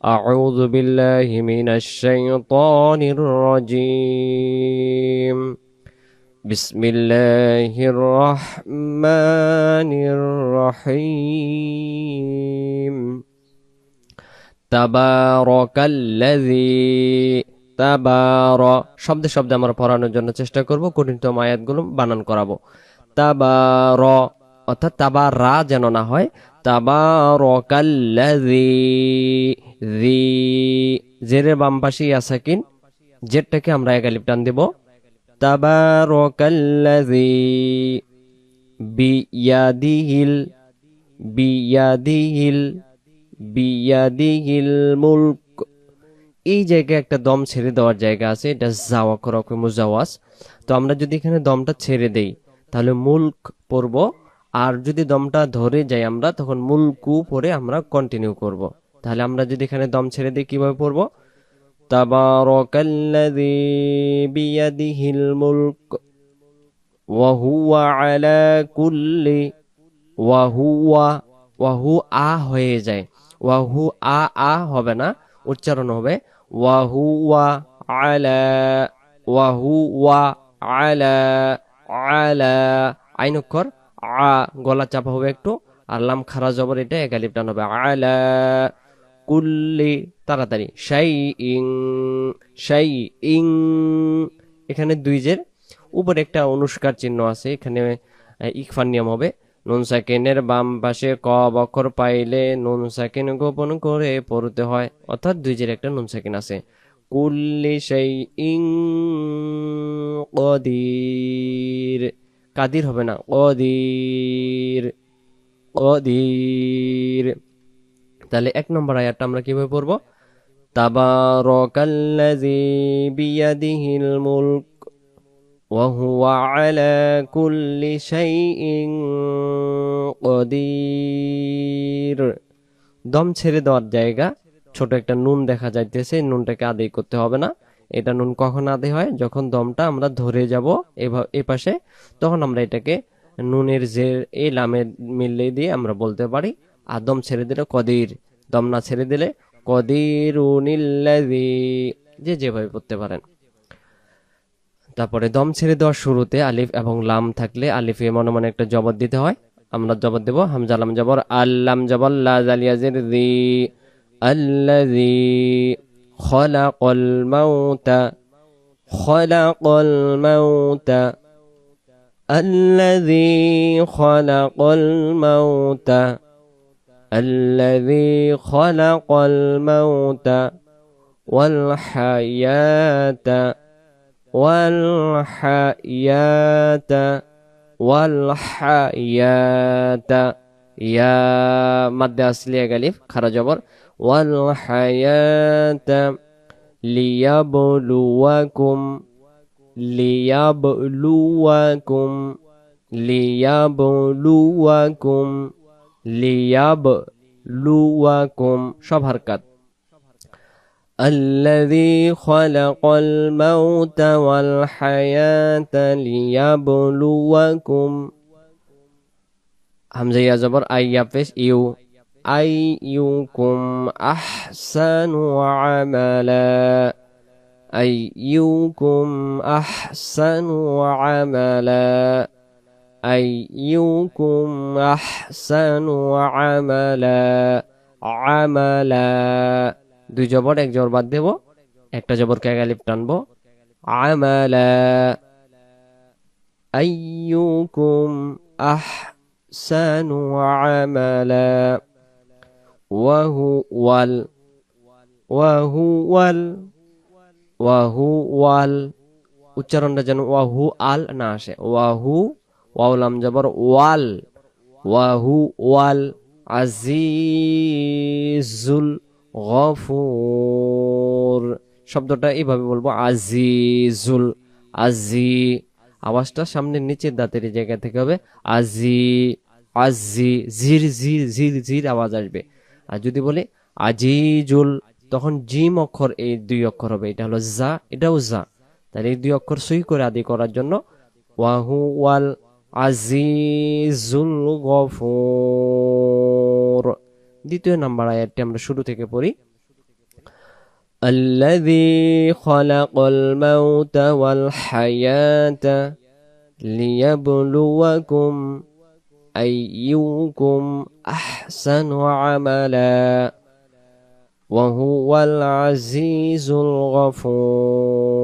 أعوذ بالله من الشيطان الرجيم بسم الله الرحمن الرحيم تبارك الذي তাবার শব্দে শব্দে আমরা পড়ানোর জন্য চেষ্টা করব কঠিনতম আয়াতগুলো বানান করাবো তাবার অর্থাৎ তাবা রা যেন না হয়, তাবারকাল্লাযী, জি, জেরের বাম পাশে ইয়াসাকিন জেরটাকে আমরা একালিপ টান দেব। তাবারকাল্লাযী, বিয়াদিহিল বিয়াদিহিল বিয়াদিহিল মুলক। এই জায়গায় একটা দম ছেড়ে দেওয়ার জায়গা আছে, এটা জাওয়া করা মুজাওয়াজ। তো আমরা যদি এখানে দমটা ছেড়ে দেই, তাহলে মুলক পড়ব। আর যদি দমটা ধরে যাই আমরা, তখন মুলকু পরে আমরা কন্টিনিউ করব। তাহলে আমরা যদি এখানে দম ছেড়ে দিই, কীভাবে পড়ব? আ হয়ে যায়। ওয়া হু আ আ হবে না, উচ্চারণ হবে। ওয়া হুয়া আলা, আইন অক্ষর আ, গলা চাপা হবে একটু, আর লাম খারা জবর এটা একালিপ টান হবে। আলা কুল্লি, তাড়াতাড়ি। শাই ইং শাই ইং এখানে দুই জের। উপরে একটা অনুষ্কার চিহ্ন আছে, এখানে ইকফার নিয়ম হবে। নুন সাকিনের বাম পাশে ক বক্ষর পাইলে নুন সাকিন গোপন করে পড়তে হয়, অর্থাৎ দুই জের একটা নুন সাকিন আছে। কুল্লি সেই ইং কদির। কাদির হবে না। কদির কদির। তাহলে এক নম্বর আয়াতটা আমরা কীভাবে পড়ব? তাবারকাল্লাযী বিয়াদিহিল মুলক ওয়া আলা কুল্লি শাইইন কদির। দম ছেড়ে দেওয়ার জায়গা, ছোট একটা নুন দেখা যাইতেছে, নুনটাকে আদায় করতে হবে না। এটা নুন কখন আদায় হয়? যখন দমটা আমরা ধরে যাব এ পাশে তখন আমরা এটাকে নুনের যে এ লামের মিললে দিয়ে আমরা বলতে পারি, আর দম ছেড়ে দিলে কদির? দম না ছেড়ে দিলে কদির যে যেভাবে পড়তে পারেন। তারপরে দম ছেড়ে দেওয়ার শুরুতে আলিফ এবং লাম থাকলে আলিফে মনে মনে একটা জবর দিতে হয়। আমরা জবর দেব, হামজা, লাম, জবর আল্লাম জবর, লা জালিয়াজের দি আল্লাযী। خلق الموت. خلق الموت. الذي خلق الموت. الذي خلق الموت. والحياة. والحياة. والحياة. يا مد أصلية غالب خرج جبر والحياة ليبلوكم ليبلوكم ليبلوكم ليبلوكم. شب حركات. الذي خلق الموت والحياة ليبلوكم. همزة يا زبر أي فِيسْ إيو أيكم أحسن عملا أيكم أحسن عملا أيكم أحسن عملا عملا দুই জবর এক জবর বাদ দেব একটা জবরকে একালিপ টানবো আমালা আইয়ুকুম আহসানু আমালা ওয়াহু ওয়াল ওয়াহু ওয়াল ওয়াহু ওয়াল। উচ্চারণটা যেন ওয়াহু আল না আসে। ওয়াহু ওয়াউলাম জবর, ওয়াল। ওয়াহু ওয়াল, আজিজুল গফুর। শব্দটা এইভাবে বলব, আজিজুল, আজি। আওয়াজটা সামনের নিচের দাঁতের জায়গা থেকে হবে, আজি আজি জির জির জির জির আওয়াজ আসবে। আর যদি বলে আজিজুল তখন জিম অক্ষর এই দুই অক্ষর হবে এটা হলো জা এটাও জা তাহলে এই দুই অক্ষর সই করে আদি করার জন্য ওয়াহু ওয়াল আজিজুল গফুর দ্বিতীয় নাম্বার আয়াতটি আমরা শুরু থেকে পড়ি الذي خلق الموت والحياة ليبلوكم أيكم أحسن عملا وهو العزيز الغفور.